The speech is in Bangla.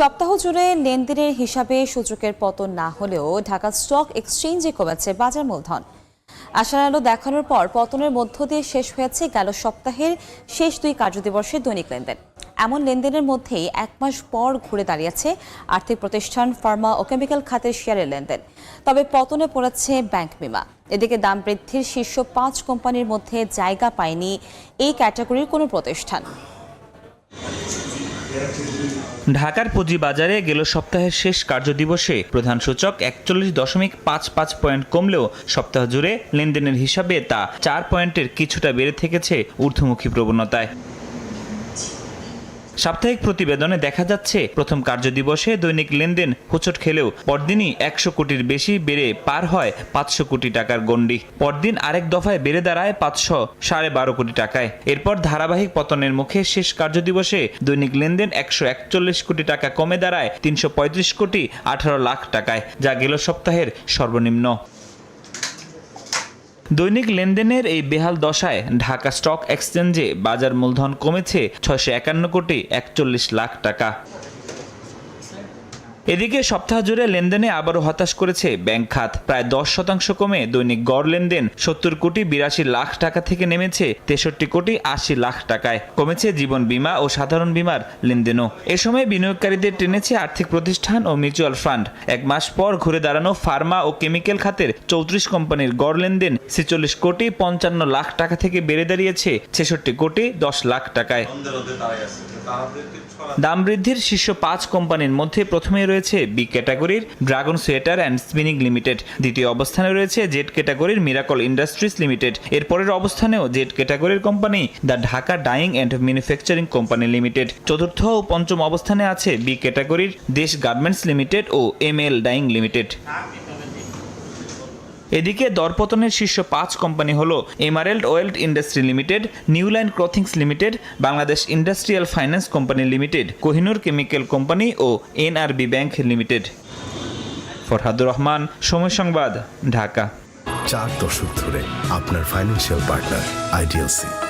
সপ্তাহ জুড়ে লেনদেনের হিসাবে সূচকের পতন না হলেও ঢাকা স্টক এক্সচেঞ্জে কমেছে বাজার মূলধন। আশার আলো দেখানোর পর পতনের মধ্য দিয়ে শেষ হয়েছে গেল সপ্তাহের শেষ দুই কার্যদিবসের দৈনিক লেনদেন। এমন লেনদেনের মধ্যেই এক মাস পর ঘুরে দাঁড়িয়েছে আর্থিক প্রতিষ্ঠান ফার্মা ও কেমিক্যাল খাতের শেয়ারের লেনদেন। তবে পতনে পড়েছে ব্যাংক বিমা। এদিকে দাম বৃদ্ধির শীর্ষ পাঁচ কোম্পানির মধ্যে জায়গা পায়নি এই ক্যাটাগরির কোনো প্রতিষ্ঠান। ঢাকার পুঁজিবাজারে গেল সপ্তাহের শেষ কার্যদিবসে প্রধান সূচক একচল্লিশ দশমিক পাঁচ পাঁচ পয়েন্ট কমলেও সপ্তাহ জুড়ে লেনদেনের হিসাবে তা চার পয়েন্টের কিছুটা বেড়ে থেকেছে ঊর্ধ্বমুখী প্রবণতায়। সাপ্তাহিক প্রতিবেদনে দেখা যাচ্ছে, প্রথম কার্যদিবসে দৈনিক লেনদেন হোঁচট খেলেও পরদিনই একশো কোটির বেশি বেড়ে পার হয় পাঁচশো কোটি টাকার গণ্ডি। পরদিন আরেক দফায় বেড়ে দাঁড়ায় পাঁচশো সাড়ে বারো কোটি টাকায়। এরপর ধারাবাহিক পতনের মুখে শেষ কার্যদিবসে দৈনিক লেনদেন একশো একচল্লিশ কোটি টাকা কমে দাঁড়ায় তিনশো পঁয়ত্রিশ কোটি আঠারো লাখ টাকায়, যা গেল সপ্তাহের সর্বনিম্ন। দৈনিক লেনদেনের এই বেহাল দশায় ঢাকা স্টক এক্সচেঞ্জে বাজার মূলধন কমেছে ছয়শো একান্ন কোটি একচল্লিশ লাখ টাকা। এদিকে সপ্তাহ জুড়ে লেনদেনে আবারও হতাশ করেছে ব্যাংক খাত। প্রায় দশ শতাংশ কমে দৈনিক গড় লেনদেন সত্তর কোটি বিরাশি লাখ টাকা থেকে নেমেছে তেষট্টি কোটি আশি লাখ টাকায়। কমেছে জীবন বীমা ও সাধারণ বীমার লেনদেনও। এ সময় বিনিয়োগকারীদের টেনেছে আর্থিক প্রতিষ্ঠান ও মিউচুয়াল ফান্ড। এক মাস পর ঘুরে দাঁড়ানো ফার্মা ও কেমিক্যাল খাতের চৌত্রিশ কোম্পানির গড় লেনদেন ছেচল্লিশ কোটি পঞ্চান্ন লাখ টাকা থেকে বেড়ে দাঁড়িয়েছে ছেষট্টি কোটি দশ লাখ টাকায়। দাম বৃদ্ধির শীর্ষ পাঁচ কোম্পানির মধ্যে প্রথমেই রয়েছে বি ক্যাটাগরির dragon sweater and spinning limited দ্বিতীয় অবস্থানে রয়েছে জেড ক্যাটাগরির মিরাকল ইন্ডাস্ট্রিজ লিমিটেড এর পরের অবস্থানেও জেড ক্যাটাগরির company the Dhaka dyeing and manufacturing company limited চতুর্থ ও পঞ্চম অবস্থানে আছে বি ক্যাটাগরির দেশ গার্মেন্টস লিমিটেড ও এম এল ডাইং লিমিটেড এদিকে দরপতনের শীর্ষ পাঁচ কোম্পানি হল emerald oil industry limited Newland clothings limited, Bangladesh industrial finance company limited, Kohinoor chemical company ও NRB bank limited. Farhadur Rahman, Somoy Sangbad, Dhaka. চার দশক ধরে আপনার ফাইন্যান্সিয়াল পার্টনার আইডিএলসি